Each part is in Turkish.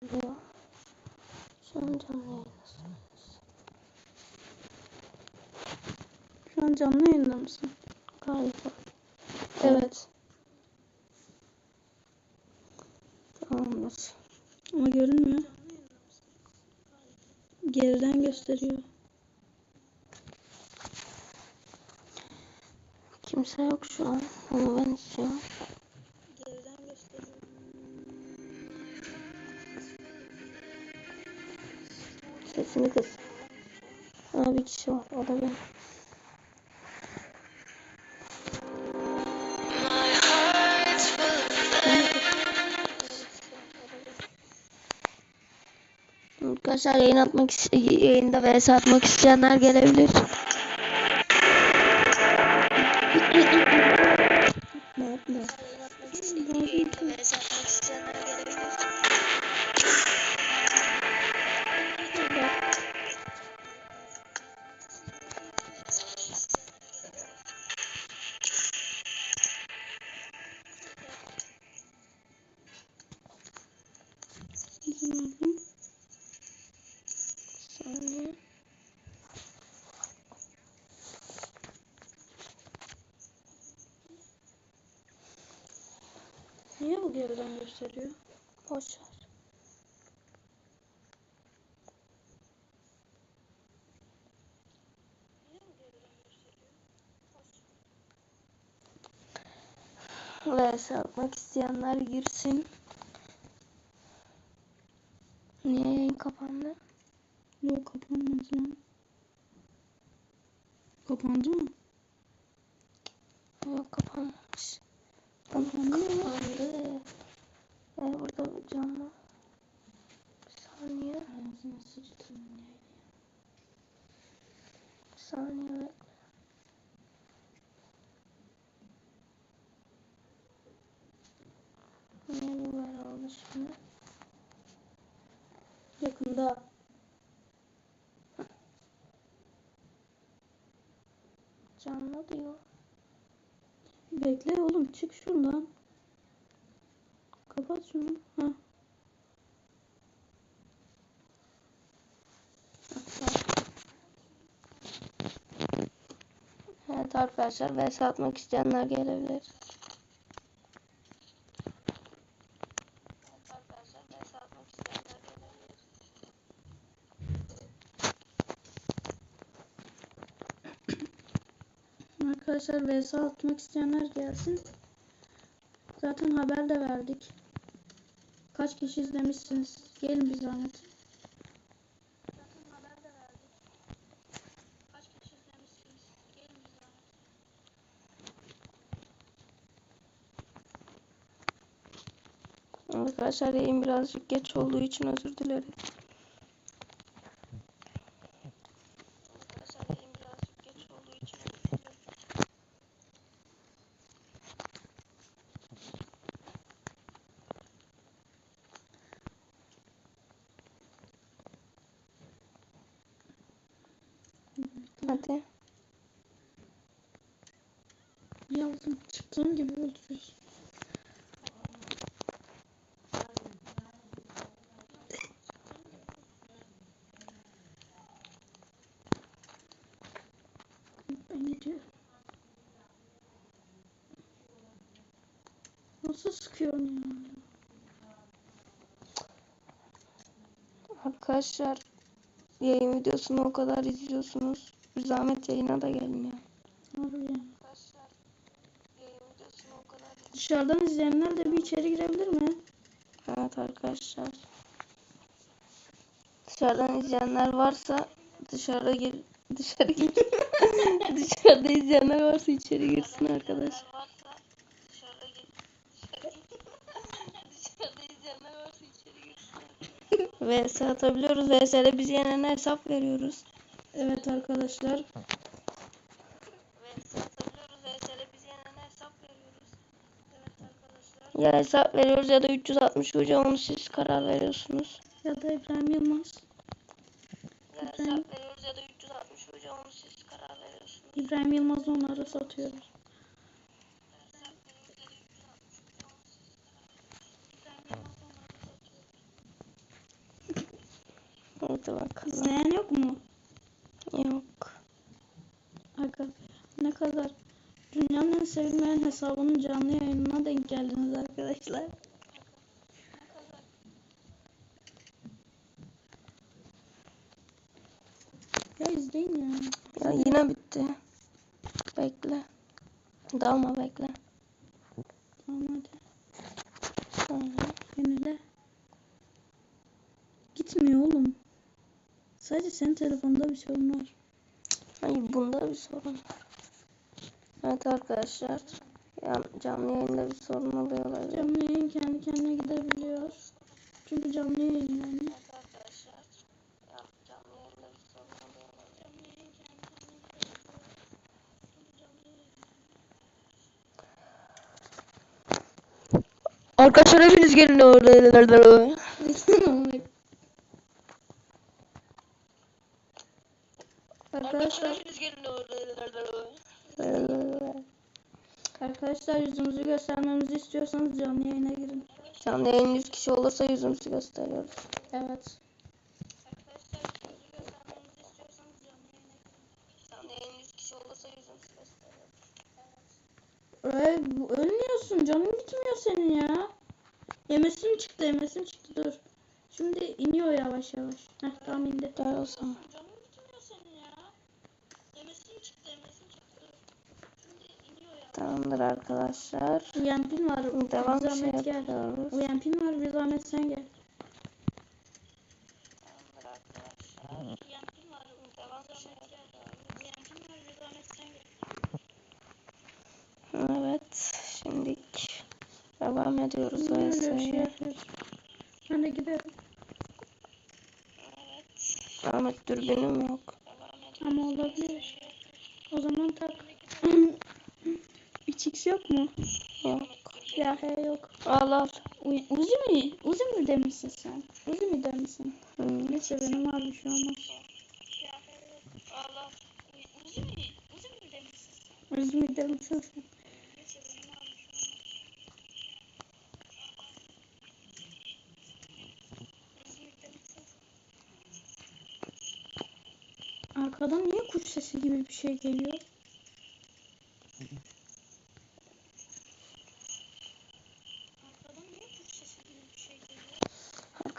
Diyor. Şu an canlı yayındasınız. Şu an canlı yayında mısın? Galiba. Evet. Tamamdır. Ama görünmüyor. Geriden gösteriyor. Kimse yok şu an. Onu ben istiyorum. Sesini kıs. Aa, bir kişi var. O da ben. Arkadaşlar yayın atmak yayında vs atmak isteyenler gelebilir. Niye bu geriden gösteriyor? Boş ver. VS atmak isteyenler girsin. Niye yayın kapandı? Yok kapanmadı lan. Kapandı mı? Yok kapanmamış. Mı? Kapandı. Ee, burada canlı. Bir saniye. Ağzına sıçtım. Bir saniye bekle. Niye bu böyle oldu şimdi? Yakında. Canlı diyor. Bekle oğlum çık şuradan. Kapat şunu. Ha. Evet arkadaşlar VS atmak isteyenler gelebilir. Arkadaşlar VS atmak isteyenler gelsin. Zaten haber de verdik. Kaç kişi izlemişsiniz? Gelin bir zahmet. Arkadaşlar yayın birazcık geç olduğu için özür dilerim. Hadi. Yazdım. Çıktığım gibi öldürüyorsun. Ben gidiyorum. Nasıl sıkıyorsun ya? Arkadaşlar yayın videosunu o kadar izliyorsunuz. Bir zahmet yayına da gelin ya. Harbi. Dışarıdan izleyenler de bir içeri girebilir mi? Evet arkadaşlar. Dışarıdan izleyenler varsa dışarı gir dışarı gir. Dışarıda izleyenler varsa içeri girsin arkadaşlar. VS atabiliyoruz. VS'de biz yenene hesap veriyoruz. Evet arkadaşlar. Ya hesap veriyoruz ya da 360 hocam onu siz karar veriyorsunuz. Ya da İbrahim Yılmaz. Ya hesap veriyoruz ya da 360 hocam onu siz karar veriyorsunuz. İbrahim Yılmaz onları satıyoruz. Haydi bakalım. İzleyen yok mu? Yok. Aga ne kadar dünyanın en sevilmeyen hesabının canlı yayınına denk geldiniz arkadaşlar. Ya izleyin ya. Ya yine bitti. Bekle. Dalma bekle. Tamam hadi. Tamam. Yenile. Gitmiyor oğlum. Sadece senin telefonda bir sorun var. Hayır bunda bir sorun var. Evet arkadaşlar. Ya, canlı yayında bir sorun oluyor olabilir. Canlı yayın kendi kendine gidebiliyor. Çünkü canlı yayın yani. arkadaşlar. Ya, canlı yayında bir sorun oluyor olabilir. Arkadaşlar hepiniz gelin oraya. Arkadaşlar, arkadaşlar yüzümüzü göstermemizi istiyorsanız canlı yayına girin. Canlı yayın 100 kişi olursa yüzümüzü gösteriyoruz. Evet. Canlı yayın 100 kişi olursa yüzümüzü gösteriyoruz. Ay, bu- ölmüyorsun. Canın gitmiyor senin ya. Yemesim çıktı, yemesim çıktı. Dur. Şimdi iniyor yavaş yavaş. Heh tamam indi. Gel o zaman. Canın gitmiyor senin ya. Yemesim çıktı, yemesim çıktı. Şimdi iniyor ya. Tamamdır arkadaşlar. UMP'in var. Devam bir şey zahmet sen gel. Arkadaşlar. UMP'in var. Şey. Bir zahmet sen gel. Evet. Şimdi devam ediyoruz Öyle şey yapıyoruz. Ben de gidiyorum. Ahmet dürbünüm yok. Ama olabilir. O zaman tak. 3x yok mu? Yok. Ya he yok. Al al. Uzi mi? Uzi mi demişsin sen? Uzi mi demişsin? Hmm. Neyse benim var bir şey olmaz. Uzi mi demişsin sen? Arkadan niye kuş sesi gibi bir şey geliyor?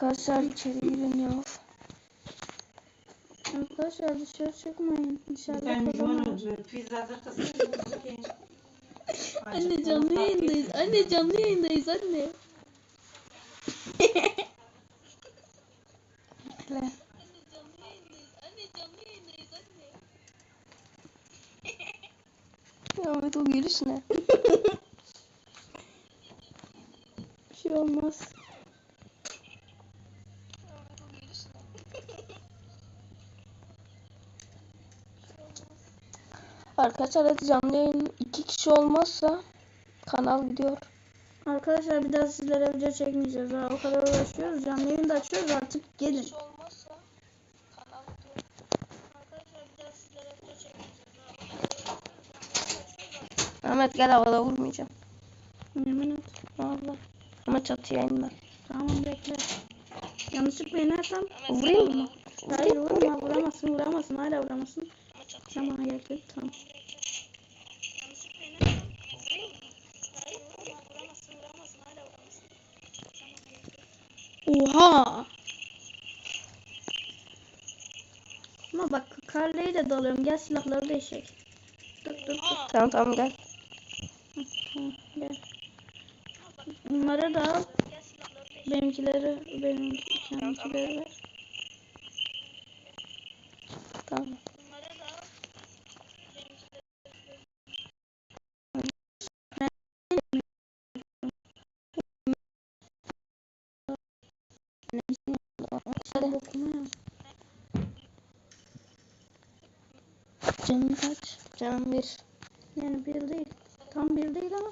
Arkadaşlar içeri girin ya. Arkadaşlar dışarı çıkmayın. Dışarıda kızım. Anne canlı yayındayız. Anne canlı yayındayız anne. Bekle. Ya Ahmet o gülüş ne? Bir şey olmaz. Arkadaşlar hadi canlı yayın iki kişi olmazsa kanal gidiyor. Arkadaşlar bir daha sizlere video çekmeyeceğiz. Ha. O kadar uğraşıyoruz. Canlı yayını da açıyoruz artık gelin. Ahmet gel havada vurmayacağım. Yemin et. Vallahi. Ama çatıya inme. Tamam bekle. Yanlışlıkla inersem Vurayım mı? Hayır vurma vuramazsın vuramazsın hala vuramazsın. Sen bana gel tamam. Oha! Ama bak Carly'e de dalıyorum. Gel silahları değişik. Dur dur dur. Tamam tamam gel. Tamam, gel. Bunları da al. Benimkileri, benim kendikileri ver. Tamam. Hadi okuma ya. Canım kaç? Canım bir. Yani bir değil. Tam bir değil ama.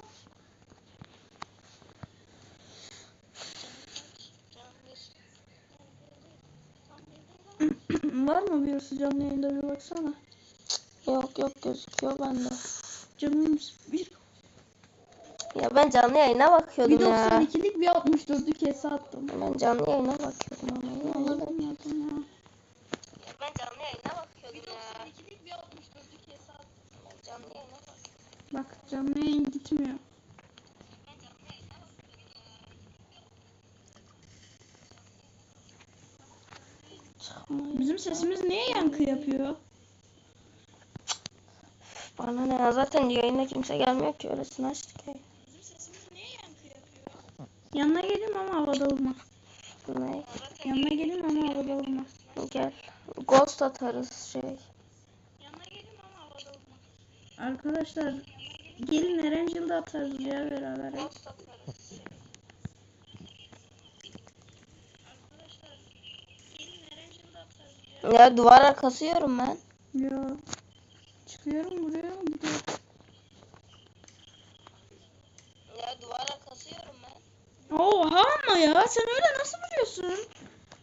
Var mı birisi canlı yayında bir baksana. Yok yok gözüküyor bende. Canım bir, ya ben canlı yayına bakıyordum ya. bir ya. 92'lik bir 64'lük hesa attım. Ben canlı yayına bakıyordum ama. Ya. Allah'ım yardım ya. Ben canlı yayına bakıyordum Bak canlı yayın gitmiyor. Bizim sesimiz niye yankı yapıyor? Bana ne ya zaten yayına kimse gelmiyor ki öylesine açtık yayın. Yanına geleyim ama havada olmaz. Ne? Yanına geleyim ama havada olmaz. Gel. Ghost atarız şey. Arkadaşlar gelin Erangel'da atarız ya beraber. Ya duvara kasıyorum ben. Yo. Çıkıyorum vuruyorum gidiyor. Ya duvara kasıyorum ben. Oha ama ya sen öyle nasıl vuruyorsun?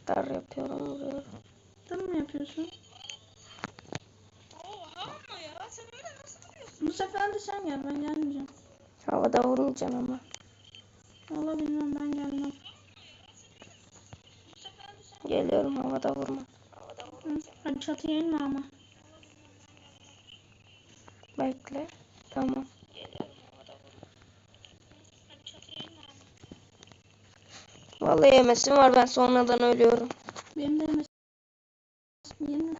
Dar yapıyorum vuruyorum. Tam mı yapıyorsun? Oha ama ya sen öyle nasıl vuruyorsun? Bu sefer de sen gel ben gelmeyeceğim. Havada vurmayacaksın ama. Valla bilmem ben gelmem. Geliyorum havada vurma. Hı, Hadi çatıya inme ama. Bekle. Tamam. Vallahi yemesim var ben sonradan ölüyorum. Benim de mes- Yeni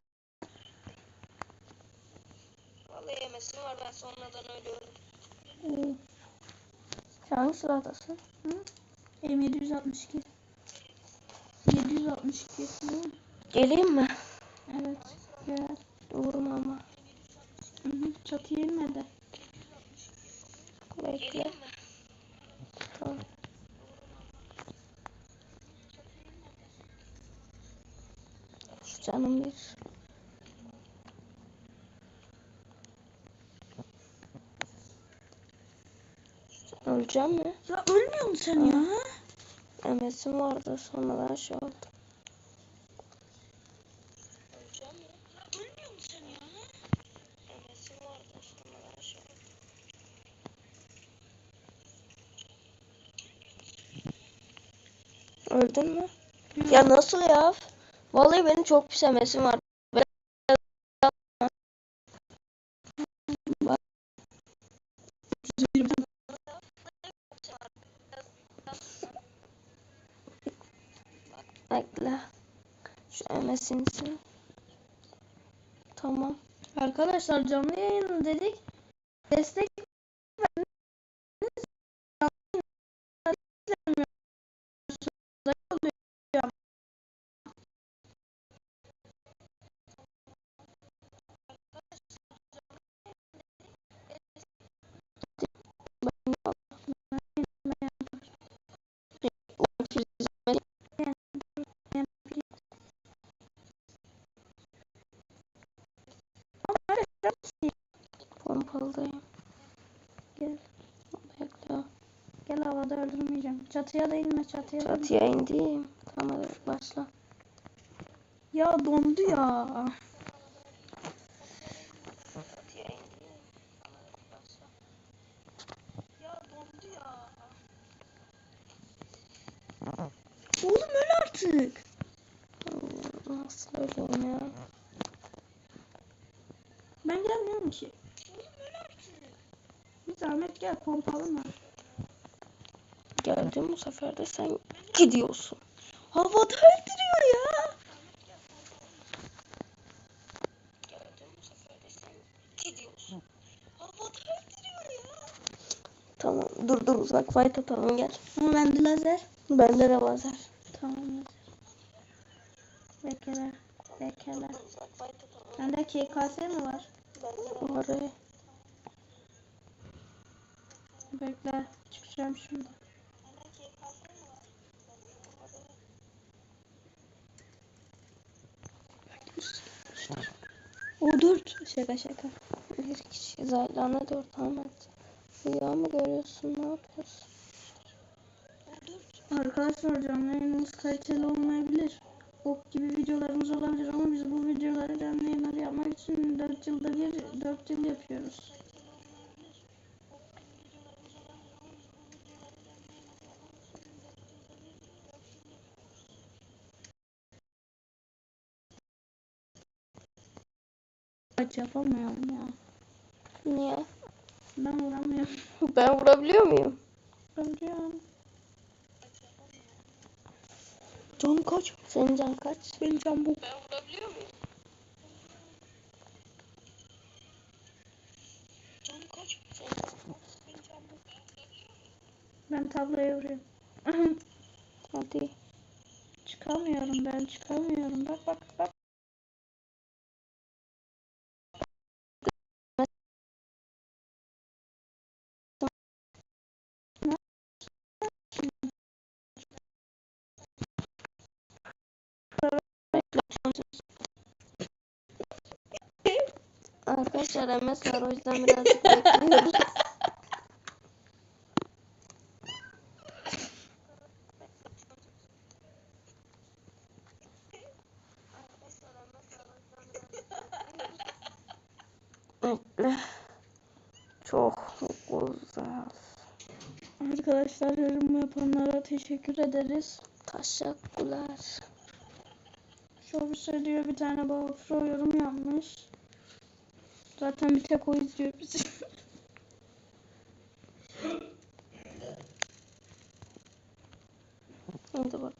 Vallahi yemesim var ben sonradan ölüyorum. Sen hangi sıradasın? M762. 762. Hı, Geleyim mi? Evet. Gel. Vurma ama. Hı hı, Çatıya inme de. Bekle. Canım bir. Öleceğim mi? Ya ölmüyor musun sen ya? Emesim vardı sonradan şey oldu. Şey. Öldün mü? Ya nasıl ya? Vallahi benim çok pis emesim var. Bekle. Şu emesinsin. Tamam. Arkadaşlar canlı yayın dedik. Destek Pompalıdayım. Gel. Bekle. Gel havada öldürmeyeceğim. Çatıya da inme çatıya. Çatıya indim. Tamam başla. Ya dondu ya. Çatıya indim. Ya dondu ya. Oğlum öl artık. Nasıl öleyim ya? Ben gelmiyorum ki. Oğlum öl artık. Bir zahmet gel pompalama. Geldim bu sefer de sen gidiyorsun. Havada öldürüyor ya. Geldim bu sefer de sen gidiyorsun. Havada öldürüyor ya. Tamam dur dur uzak fight atalım gel. Ama bende lazer. Bende de lazer. Tamam lazer. Bekle. Bekle. Bende KKS mi var? Bende de oraya. Bekle. Çıkacağım şimdi. O dört. Şaka şaka. Bir kişi zaylana dört Ahmet. Rüya mı görüyorsun ne yapıyorsun? Arkadaşlar canlı yayınımız kaliteli olmayabilir. Ok gibi videolarımız olabilir ama biz bu videoları canlı yayınları yapmak için 4 yılda bir 4 yıl yapıyoruz. Kaç yapamıyorum ya. Niye? Ben vuramıyorum. Ben vurabiliyor muyum? Ölüyorum. Canım kaç? Senin can kaç? Benim can bu. Ben vurabiliyor muyum? Can kaç? Senin Benim can bu. Ben tabloya vuruyorum. Hadi. çıkamıyorum ben çıkamıyorum. Bak bak bak. MS var o yüzden birazcık bekliyoruz. Çok güzel. Arkadaşlar yorum yapanlara teşekkür ederiz. Teşekkürler. Şov söylüyor bir tane baba pro yorum yapmış. Zaten bir tek o izliyor bizi. Hadi bak.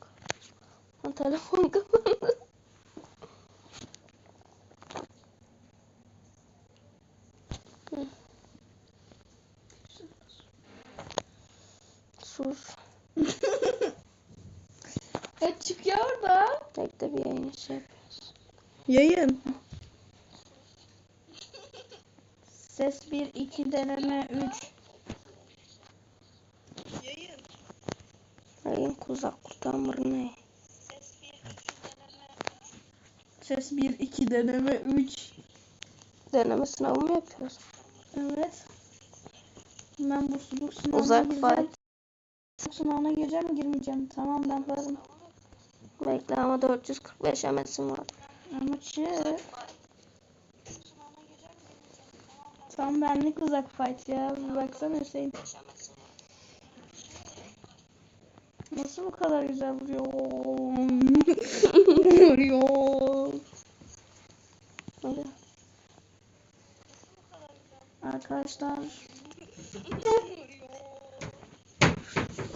Ha, telefon kapandı. Sus. Ya çıkıyor orada. Bekle bir yayın şey yapıyoruz. Yayın. Ses 1, 2, deneme 3. Yayın kuzak kurtamır ne? Ses 1, 2, deneme 3. Deneme sınavı mı yapıyoruz? Evet. Ben bu suluk sınavına Uzak gireceğim. sınavına gireceğim mi girmeyeceğim. Tamam ben varım. Bekle ama 445 MS'im var. Ama çık. Tam benlik uzak fight ya. Bir baksana Hüseyin. Nasıl bu kadar güzel vuruyor? vuruyor. Hadi. Arkadaşlar.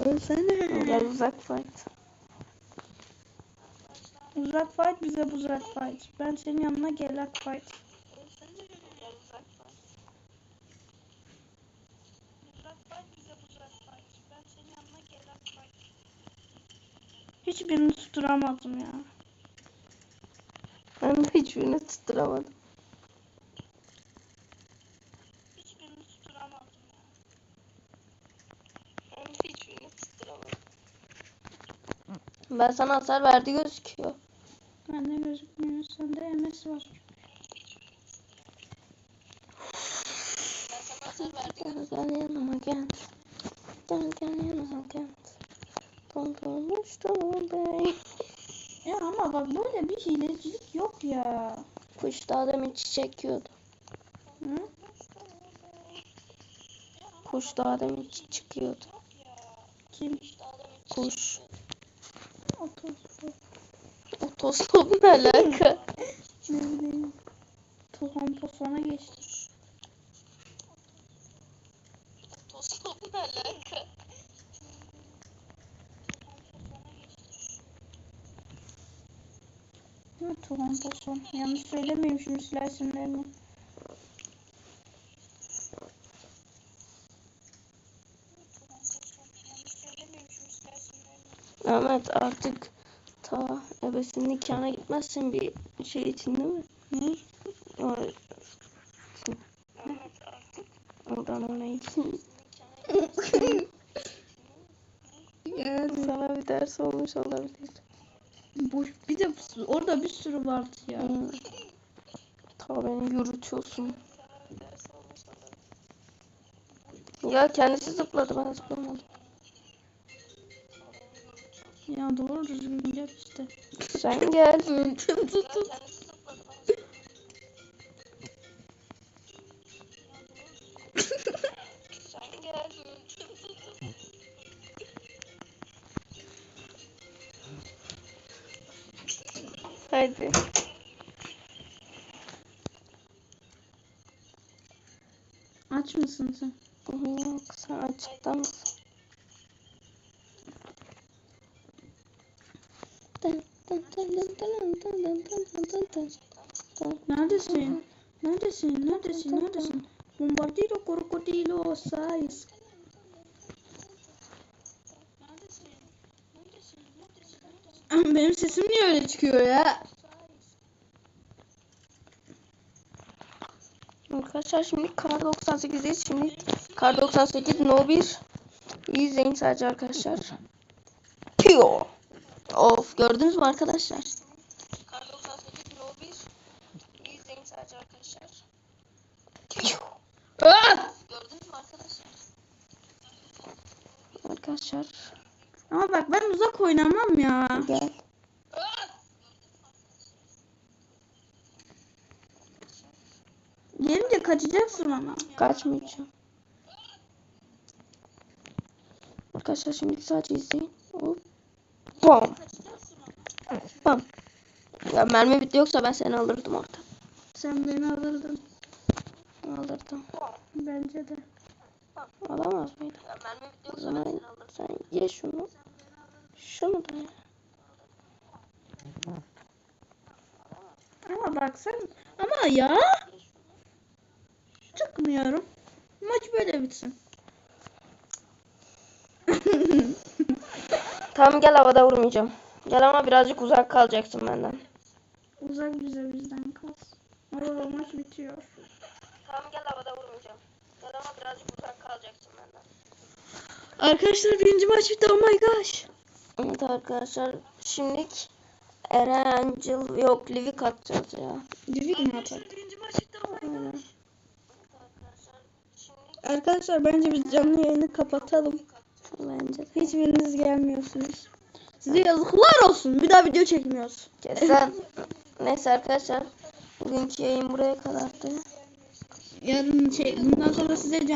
Ölsene. Gel uzak fight. Uzak fight bize bu uzak fight. Ben senin yanına gelak fight. Hiçbirini tutturamadım ya. Ben de hiçbirini tutturamadım. Hiçbirini tutturamadım ya. Ben de hiçbirini tutturamadım. Ben sana hasar verdi gözüküyor. Bende gözükmüyor. Sende MS var. Gel gel yanıma gel. Gel gel yanıma gel. Dondurmuştum bey. Ya ama bak böyle bir hilecilik yok ya. Kuş daha demin çiçek yiyordu. Hı? Kuş daha demin çi- çıkıyordu. Kim? Kuş. Otostop. Otostop ne alaka? Ne bileyim. Tohum posona geçti. Otostop ne alaka? Ha, tohum poson. Yanlış söylemeyeyim şimdi silah isimlerini. Ahmet artık ta ebesinin nikahına gitmezsin bir şey için değil mi? Ne? O... Oradan ona için. Yani Sana bir ders olmuş olabilir. Boş. Bir de orada bir sürü vardı ya. Hmm. Ta beni yürütüyorsun. Ya kendisi zıpladı ben zıplamadım. Ya doğru düzgün yap işte. Sen gel. Hadi. Aç mısın sen? Yok sen açıkta mısın? Neredesin? Neredesin? Neredesin? Neredesin? Bombardiro krokodilo size. Benim sesim niye öyle çıkıyor ya? Arkadaşlar şimdi kar 98'deyiz. Şimdi kar 98 no 1. İyi izleyin sadece arkadaşlar. Pio. Of gördünüz mü arkadaşlar? Kar 98 no 1. İyi izleyin sadece arkadaşlar. Pio. Ah! Gördünüz mü arkadaşlar? Arkadaşlar Ama bak ben uzak oynamam ya. gel. Gelince kaçacaksın ama. Kaçmayacağım. Arkadaşlar şimdi sadece izleyin. Hop. Bam. Bam. Ya mermi bitti yoksa ben seni alırdım orada. Sen beni alırdın. Alırdım. Bence de. Alamaz mıydın? Ya mermi bitti yoksa ben seni alırdım. Sen ye şunu. Şunu da ye. Ama bak sen ama ya çıkmıyorum. Maç böyle bitsin. Tamam gel havada vurmayacağım. Gel ama birazcık uzak kalacaksın benden. Uzak bize bizden kalsın. Oo maç bitiyor. Tamam gel havada vurmayacağım. Gel ama birazcık uzak kalacaksın benden. Arkadaşlar birinci maç bitti. Oh my gosh. Evet arkadaşlar şimdilik Erencil yok Livik atacağız ya. Divik mi atar? Aynen. Arkadaşlar bence biz canlı yayını kapatalım. Bence. Hiçbiriniz gelmiyorsunuz. Size yazıklar olsun. Bir daha video çekmiyoruz. Kesen. Neyse arkadaşlar. Bugünkü yayın buraya kadardı. Yarın şey bundan sonra size canlı